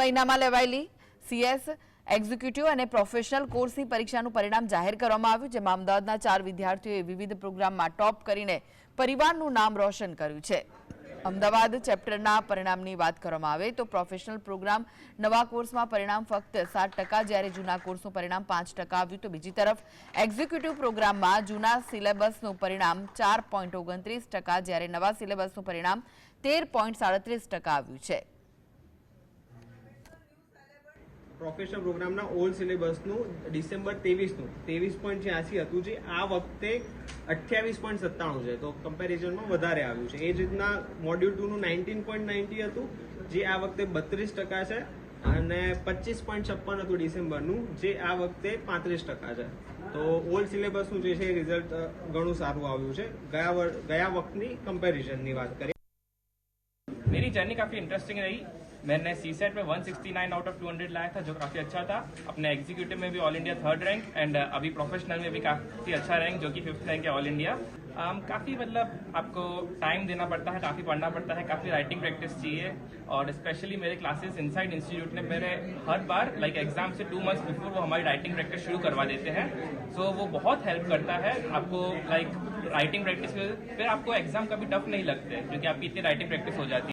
મહિનામાં લેવાયેલી CS executive અને પ્રોફેશનલ કોર્સની પરીક્ષાનું પરિણામ જાહેર કરવામાં આવ્યું, જેમાં અમદાવાદના ચાર વિદ્યાર્થીઓએ વિવિધ પ્રોગ્રામમાં ટોપ કરીને પરિવારનું નામ રોશન કર્યું છે. અમદાવાદ ચેપ્ટરના પરિણામની વાત કરવામાં આવે તો પ્રોફેશનલ પ્રોગ્રામ નવા કોર્સમાં પરિણામ ફક્ત સાત ટકા, જ્યારે જૂના કોર્સનું પરિણામ પાંચ ટકા આવ્યું. તો બીજી તરફ એક્ઝિક્યુટિવ પ્રોગ્રામમાં જૂના સિલેબસનું પરિણામ ચાર પોઈન્ટ ઓગણત્રીસ ટકા, જ્યારે નવા સિલેબસનું પરિણામ તેર પોઈન્ટ સાડત્રીસ ટકા આવ્યું છે. પ્રોફેશનલ પ્રોગ્રામના ઓલ્ડ સિલેબસનું ડિસેમ્બર ત્રેવીસનું ત્રેવીસ પોઈન્ટ છ્યાસી હતું જે આ વખતે અઠ્યાવીસ પોઈન્ટ સત્તાણું છે તો કમ્પેરિઝનમાં વધારે આવ્યું છે એ જ રીતના મોડ્યુલ ટુનું નાઇન્ટીન પોઈન્ટ નાઇન્ટી હતું જે આ વખતે બત્રીસ ટકા છે અને પચીસ પોઈન્ટ છપ્પન હતું ડિસેમ્બરનું જે આ વખતે પાંત્રીસ ટકા છે તો ઓલ્ડ સિલેબસનું જે છે એ રિઝલ્ટ ઘણું સારું આવ્યું છે ગયા વર- ગયા વખતની કમ્પેરિઝનની વાત કરીએ मेरी जर्नी काफ़ी इंटरेस्टिंग रही मैंने सी सेट में 169 आउट ऑफ़ 200 लाया था जो काफ़ी अच्छा था। अपने एग्जीक्यूटिव में भी all India third rank and अभी प्रोफेशनल में भी काफ़ी अच्छा रैंक जो कि फिफ्थ रैंक है ऑल इंडिया um, काफ़ी मतलब आपको टाइम देना पड़ता है काफ़ी पढ़ना पड़ता है काफ़ी राइटिंग प्रैक्टिस चाहिए। और स्पेशली मेरे क्लासेस इनसाइड इंस्टीट्यूट ने मेरे हर बार लाइक एग्ज़ाम से टू मंथ्स बिफोर वो हमारी राइटिंग प्रैक्टिस शुरू करवा देते हैं। सो so, वो बहुत हेल्प करता है आपको लाइक राइटिंग प्रैक्टिस में फिर आपको एग्ज़ाम कभी टफ नहीं लगते क्योंकि आपकी इतनी राइटिंग प्रैक्टिस हो जाती है।